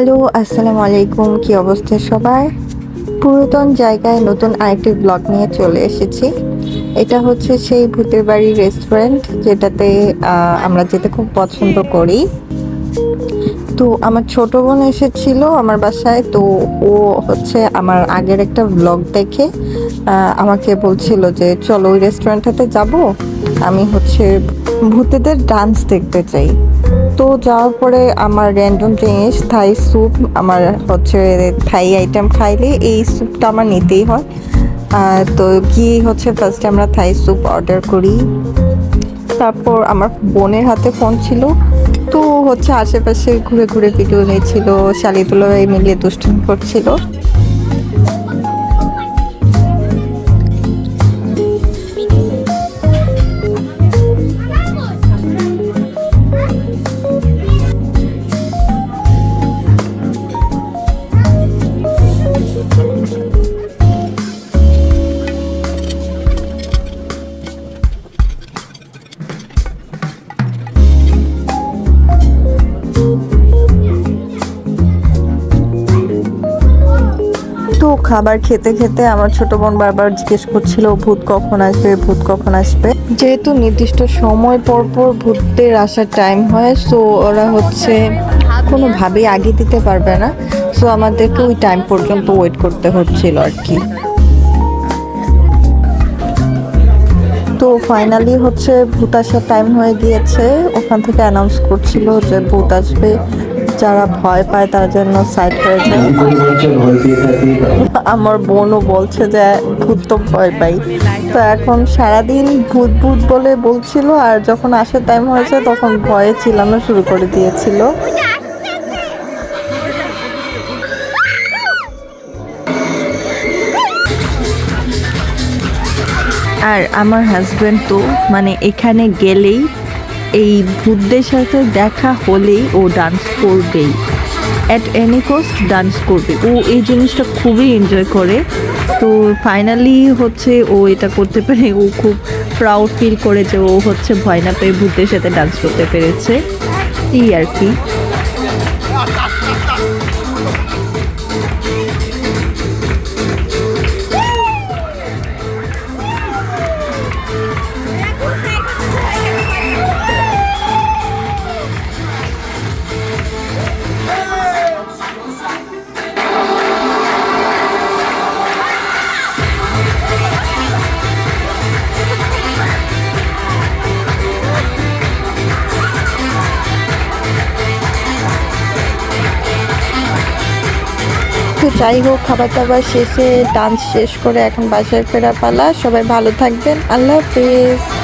Hello, আসসালামু আলাইকুম। কি অবস্থা সবার? পুরাতন জায়গায় নতুন আরেকটি ব্লগ নিয়ে চলে এসেছি। এটা হচ্ছে সেই ভূতের বাড়ি রেস্টুরেন্ট যেটাতে আমরা যেতে খুব পছন্দ করি। তো আমার ছোট বোন এসেছিল আমার বাসায়, তো ও হচ্ছে আমার আগের একটা ব্লগ দেখে আমাকে বলছিল যে, চলো ওই রেস্টুরেন্টটাতে যাব। আমি হচ্ছে ভূতেদের ডান্স দেখতে চাই। তো যাওয়ার পরে আমার র্যান্ডম জিনিস থাই স্যুপ আমার হচ্ছে থাই আইটেম খাইলে এই স্যুপটা আমার নিতেই হয়। তো কি হচ্ছে ফার্স্টে আমরা থাই স্যুপ অর্ডার করি। তারপর আমার বোনের হাতে ফোন ছিল। তো হচ্ছে আশেপাশে ঘুরে ঘুরে ভিডিও নিয়েছিল শালিতুলো মিলিয়ে দুষ্টুমি করছিল। খাবার খেতে খেতে আমার ছোট বোন বারবার জিজ্ঞেস করছিল, ভূত কখন আসবে? ভূত কখন আসবে? যেহেতু নির্দিষ্ট সময় পর পর ভূতের আসার টাইম হয় সো ওরা হচ্ছে কোনোভাবেই আগে দিতে পারবে না। সো আমাদেরকে ওই টাইম পর্যন্ত ওয়েট করতে হচ্ছিল আর কি। তো ফাইনালি হচ্ছে ভূত আসার টাইম হয়ে গিয়েছে। ওখান থেকে অ্যানাউন্স করছিল যে ভূত আসবে। যারা ভয় পায় তার জন্য সাইড হয়ে আমার বোনও বলছে যে, ভূত তো ভয় পাই। তো এখন সারাদিন ভূত ভূত বলে বলছিল, আর যখন আসার টাইম হয়েছে তখন ভয়ে চিল্লানো শুরু করে দিয়েছিল। আর আমার হাজব্যান্ড তো মানে এখানে গেলেই এই ভূতদের সাথে দেখা হলেই ও ডান্স করবেই। অ্যাট এনি কস্ট ডান্স করবে। ও এই জিনিসটা খুবই এনজয় করে। তো ফাইনালি হচ্ছে ও এটা করতে পেরে ও খুব প্রাউড ফিল করে যে ও হচ্ছে ভয় না পেয়ে ভূতের সাথে ডান্স করতে পেরেছে। এই আর কি। যাই হোক, খাবার দাবার শেষে ডান্স শেষ করে এখন বাসায় ফেরা পালা। সবাই ভালো থাকবেন। আল্লাহ হাফিজ।